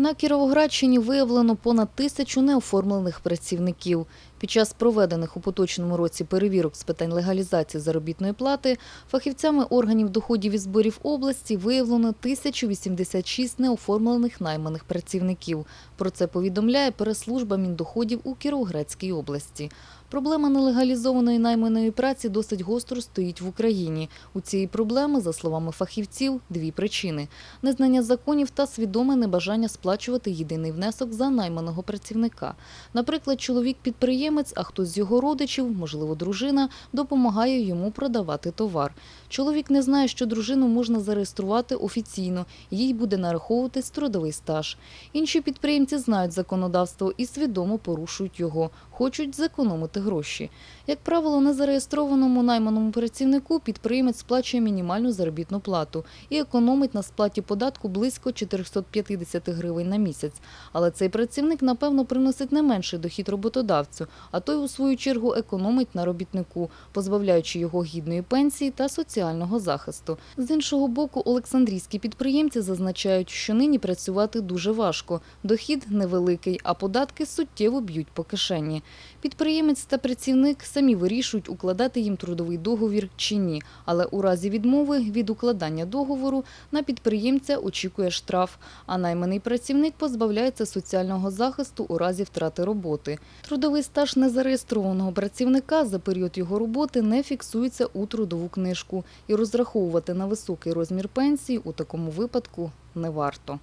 На Кіровоградщині виявлено понад тисячу неоформлених працівників. Під час проведених у поточному році перевірок з питань легалізації заробітної плати фахівцями органів доходів і зборів області виявлено 1086 неоформлених найманих працівників. Про це повідомляє прес-служба Міндоходів у Кіровоградській області. Проблема нелегалізованої найманої праці досить гостро стоїть в Україні. У цієї проблеми, за словами фахівців, дві причини – незнання законів та свідоме небажання сплачувати єдиний внесок за найманого працівника. Наприклад, чоловік-підприємець, а хтось з його родичів, можливо, дружина, допомагає йому продавати товар. Чоловік не знає, що дружину можна зареєструвати офіційно, їй буде нараховуватись трудовий стаж. Інші підприємці знають законодавство і свідомо порушують його, хочуть зекономити гроші. Як правило, незареєстрованому найманому працівнику підприємець сплачує мінімальну заробітну плату і економить на сплаті податку близько 450 гривень на місяць. Але цей працівник, напевно, приносить не менший дохід роботодавцю, а той, у свою чергу, економить на робітнику, позбавляючи його гідної пенсії та соціального захисту. З іншого боку, олександрійські підприємці зазначають, що нині працювати дуже важко. Дохід невеликий, а податки суттєво б'ють по кишені. Підприємець та працівник самі вирішують, укладати їм трудовий договір чи ні. Але у разі відмови від укладання договору на підприємця очікує штраф, а найманий працівник позбавляється соціального захисту у разі втрати роботи. Трудовий стаж незареєстрованого працівника за період його роботи не фіксується у трудову книжку, і розраховувати на високий розмір пенсії у такому випадку не варто.